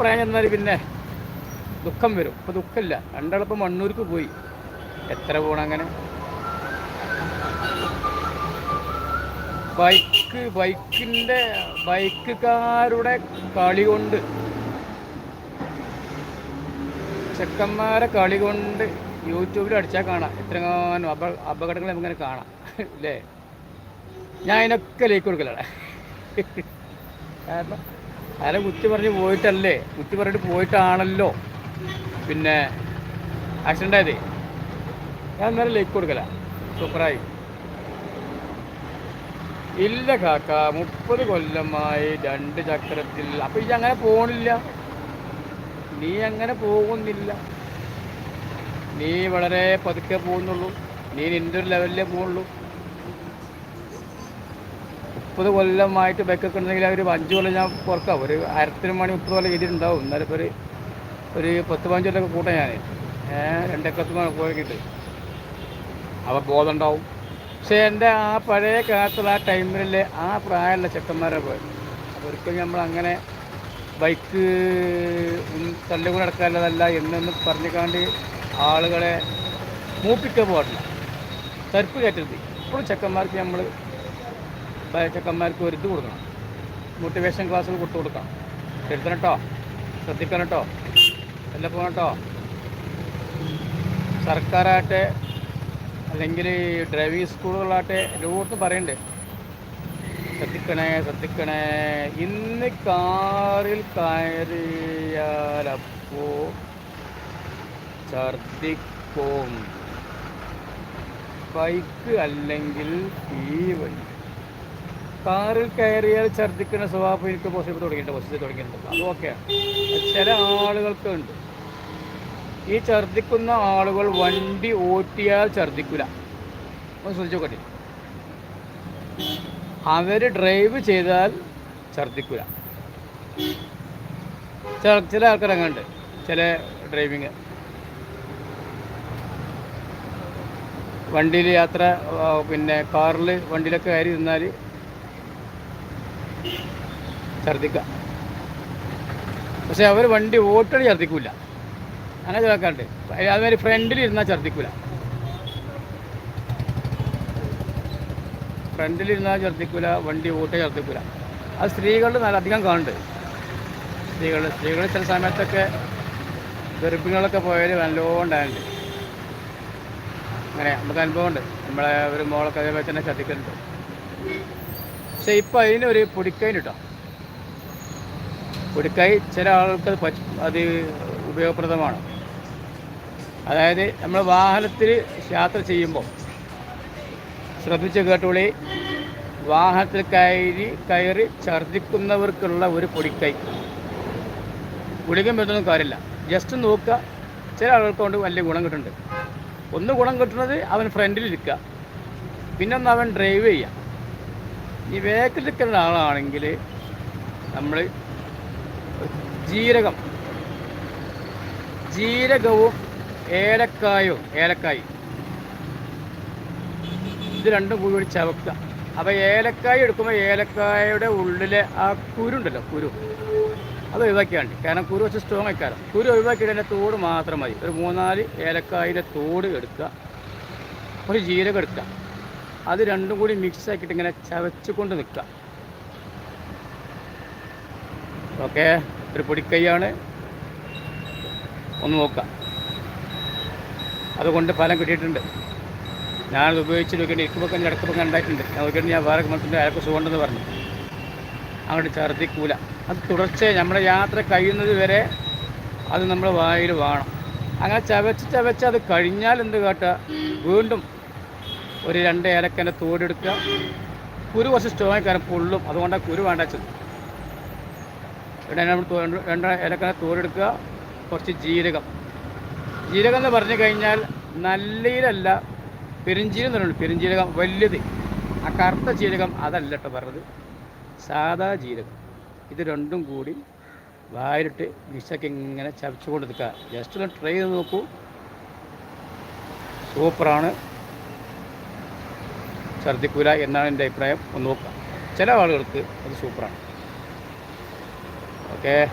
പറയാൻ ചെന്നാൽ പിന്നെ ദുഃഖം വരും. ഇപ്പം ദുഃഖമില്ല. രണ്ടാളിപ്പം മണ്ണൂർക്ക് പോയി. എത്ര പോണം അങ്ങനെ? ബൈക്ക് ബൈക്കിന്റെ ബൈക്കുകാരുടെ കളി കൊണ്ട്. ചെക്കന്മാരെ കളി കൊണ്ട് യൂട്യൂബിൽ അടിച്ചാൽ കാണാം. എത്രങ്ങാനും അപ അപകടങ്ങൾ നമുക്കങ്ങനെ കാണാം. അല്ലേ? ഞാൻ അതിനൊക്കെ ലൈക്ക് കൊടുക്കലാണ്. കാരണം അയാളെ കുത്തി പറഞ്ഞ് പോയിട്ടല്ലേ? കുത്തി പറഞ്ഞിട്ട് പോയിട്ടാണല്ലോ. പിന്നെ ആക്സിഡന്റ് ആയതേ ഞാൻ അന്നേരം ലൈക്ക് കൊടുക്കല. സൂപ്പറായി. ഇല്ല കാക്ക മുപ്പത് കൊല്ലമായി രണ്ട് ചക്രത്തിൽ. അപ്പം ഇത് അങ്ങനെ പോണില്ല. നീ അങ്ങനെ പോകുന്നില്ല. നീ വളരെ പതുക്കെ പോകുന്നുള്ളൂ. നീ നിന്റെ ഒരു ലെവലിലേ പോകുള്ളൂ മുപ്പത് കൊല്ലമായിട്ട് ബൈക്കൊക്കെ ഉണ്ടെങ്കിൽ അവർ അഞ്ച് കൊല്ലം ഞാൻ പുറക്കാം ഒരു ആയിരത്തിന് മണി മുപ്പത് കൊല്ലം എഴുതിയിട്ടുണ്ടാവും. എന്നാലും ഇപ്പോൾ ഒരു ഒരു പത്ത് പതിനഞ്ച് കൊല്ലമൊക്കെ കൂട്ടാം ഞാൻ രണ്ടേക്കത്ത് പോയിട്ട് അപ്പോൾ ബോധം ഉണ്ടാവും. പക്ഷേ എന്റെ ആ പഴയ കാലത്തുള്ള ആ ടൈമിൽ ആ പ്രായമുള്ള ചെക്കന്മാരെ പോയി. അപ്പോൾ ഒരിക്കലും നമ്മൾ അങ്ങനെ ബൈക്ക് തല്ലുകൂടെ നടക്കാനുള്ളതല്ല എന്നൊന്ന് പറഞ്ഞുകാണ്ട് ആളുകളെ മൂപ്പിക്കാൻ പാടില്ല തരിപ്പ് കയറ്റരുത്. ഇപ്പോഴും ചെക്കന്മാർക്ക് നമ്മൾ ചെക്കന്മാർക്ക് ഒരു കൊടുക്കണം. മോട്ടിവേഷൻ ക്ലാസ്സുകൾ കൊടുത്തു കൊടുക്കാം. എഴുതണം കേട്ടോ ശ്രദ്ധിക്കണം കേട്ടോ എല്ലാം പോകണം കേട്ടോ സർക്കാരാകട്ടെ അല്ലെങ്കിൽ ഡ്രൈവിംഗ് സ്കൂളുകളാകട്ടെ എല്ലായിടത്തും പറയണ്ടേ. ശ്രദ്ധിക്കണേ ശ്രദ്ധിക്കണേ. ഇന്ന് കാറിൽ കയറിയാലപ്പോ ഛർദിക്കും ബൈക്ക് അല്ലെങ്കിൽ വഴി കാറിൽ കയറിയാൽ ഛർദിക്കുന്ന സ്വഭാവം എനിക്ക് പോസിറ്റീവ് തുടങ്ങിയിട്ടുണ്ട് പോസിറ്റീവ് തുടങ്ങിയിട്ടുണ്ട്. അത് ചില ആളുകൾക്ക് ഉണ്ട് ഈ ഛർദിക്കുന്ന ആളുകൾ വണ്ടി ഓട്ടിയാൽ ഛർദ്ദിക്കില്ല ഒന്ന് ശ്രദ്ധിച്ചോക്കട്ടെ അവർ ഡ്രൈവ് ചെയ്താൽ ഛർദ്ദിക്കില്ല ചില ചില ആൾക്കാർ അങ്ങനെ ചില ഡ്രൈവിങ് വണ്ടിയിൽ യാത്ര പിന്നെ കാറിൽ വണ്ടിയിലൊക്കെ കയറി നിന്നാൽ ഛർദിക്കുക പക്ഷെ അവർ വണ്ടി ഓട്ടടി ഛർദിക്കൂല. അങ്ങനെ ചോദിക്കാണ്ട് അതുമാതിരി ഫ്രണ്ടിൽ ഇരുന്നാൽ ഛർദിക്കൂല. ഫ്രണ്ടിലിരുന്നാൽ ഛർദിക്കൂല വണ്ടി ഓട്ടി ഛർദിക്കൂല. അത് സ്ത്രീകളിൽ നല്ല അധികം കാണുന്നുണ്ട്. സ്ത്രീകൾ സ്ത്രീകൾ ചില സമയത്തൊക്കെ ഗർഭിണികളൊക്കെ പോയാൽ നല്ലോണം അങ്ങനെ നമുക്ക് അനുഭവമുണ്ട്. നമ്മളെ ഒരു മോളൊക്കെ അതേപോലെ തന്നെ ഛർദ്ദിക്കലുണ്ട് പക്ഷെ ഇപ്പോൾ അതിനൊരു പൊടിക്കൈൻ കിട്ടാം പൊടിക്കൈ ചില ആൾക്ക് അത് ഉപയോഗപ്രദമാണ്. അതായത് നമ്മൾ വാഹനത്തിൽ യാത്ര ചെയ്യുമ്പോൾ ശ്രദ്ധിച്ച് കേട്ടോളി വാഹനത്തിൽ കയറി കയറി ഛർദ്ദിക്കുന്നവർക്കുള്ള ഒരു പൊടിക്കൈ. ഗുളികം വരുന്നൊന്നും കാര്യമില്ല. ജസ്റ്റ് നോക്കുക ചില ആളുകൾക്ക് കൊണ്ട് വലിയ ഗുണം കിട്ടുന്നുണ്ട്. ഒന്ന് ഗുണം കിട്ടുന്നത് അവൻ ഫ്രണ്ടിൽ ഇരിക്കുക പിന്നൊന്ന് അവൻ ഡ്രൈവ് ചെയ്യുക. ഈ നിൽക്കുന്ന ആളാണെങ്കിൽ നമ്മൾ ജീരകം ജീരകവും ഏലക്കായും ഏലക്കായി. ഇത് രണ്ടും കൂടി കൂടി ചവക്കുക അപ്പോൾ ഏലക്കായ എടുക്കുമ്പോൾ ഏലക്കായയുടെ ഉള്ളിലെ ആ കുരുണ്ടല്ലോ കുരു. അത് ഒഴിവാക്കിയാണ്ട് കാരണം കുരു വെച്ച് സ്ട്രോങ് ആയിക്കാരം. കുരു ഒഴിവാക്കിയിട്ട് അതിന്റെ തോട് മാത്രം മതി. ഒരു മൂന്നാൽ ഏലക്കായന്റെ തോട് എടുക്കുക. ഒരു ജീരകം എടുക്കുക. അത് രണ്ടും കൂടി മിക്സ് ആക്കിയിട്ട് ഇങ്ങനെ ചവച്ചുകൊണ്ട് നിൽക്കുക. ഓക്കെ ഒരു പൊടിക്കൈയാണ് ഒന്ന് നോക്കുക. അതുകൊണ്ട് ഫലം കിട്ടിയിട്ടുണ്ട്. ഞാനത് ഉപയോഗിച്ച് നോക്കിയിട്ട് ഇരിക്കുമ്പോൾ തന്നെ ഇടക്കുമ്പോൾ ഉണ്ടായിട്ടുണ്ട്. ഞാൻ നോക്കിയിട്ട് ഞാൻ വേറെ മനുഷ്യന്റെ അയാൾക്ക് സുഖമുണ്ടെന്ന് പറഞ്ഞു. അങ്ങോട്ട് ഛർദ്ദിക്കൂല അത് തുടർച്ചയായി നമ്മുടെ യാത്ര കഴിയുന്നത് വരെ അത് നമ്മുടെ വായിൽ വേണം. അങ്ങനെ ചവച്ച് ചവച്ച് അത് കഴിഞ്ഞാൽ എന്ത് കാട്ടുക? വീണ്ടും ഒരു രണ്ട് ഏലക്കന്റെ തോടെടുക്കുക കുരു കുറച്ച് സ്ട്രോങ് കാരണം പൊള്ളും. അതുകൊണ്ട് കുരു വേണ്ട ചെന്ന് തോ- രണ്ട് ഏലക്കന്റെ തോടെടുക്കുക കുറച്ച് ജീരകം. ജീരകം എന്ന് പറഞ്ഞു കഴിഞ്ഞാൽ നല്ലയിലല്ല പെരുംജീരകം പറയുന്നത് പെരുംജീരകം വലുത്. ആ കറുത്ത ജീരകം അതല്ല കേട്ടോ പറഞ്ഞത്. സാധാ ജീരകം. ഇത് രണ്ടും കൂടി വായിലിട്ട് മിക്സൊക്കെ ഇങ്ങനെ ചവച്ചുകൊണ്ട് നിൽക്കുക ജസ്റ്റ് ഒന്ന് ട്രൈ ചെയ്ത് നോക്കൂ. സൂപ്പറാണ്. ഛർദിക്കൂല എന്നാണ് എന്റെ അഭിപ്രായം. ഒന്ന് നോക്കുക. ചില ആളുകൾക്ക് അത് സൂപ്പറാണ്. ഓക്കേ?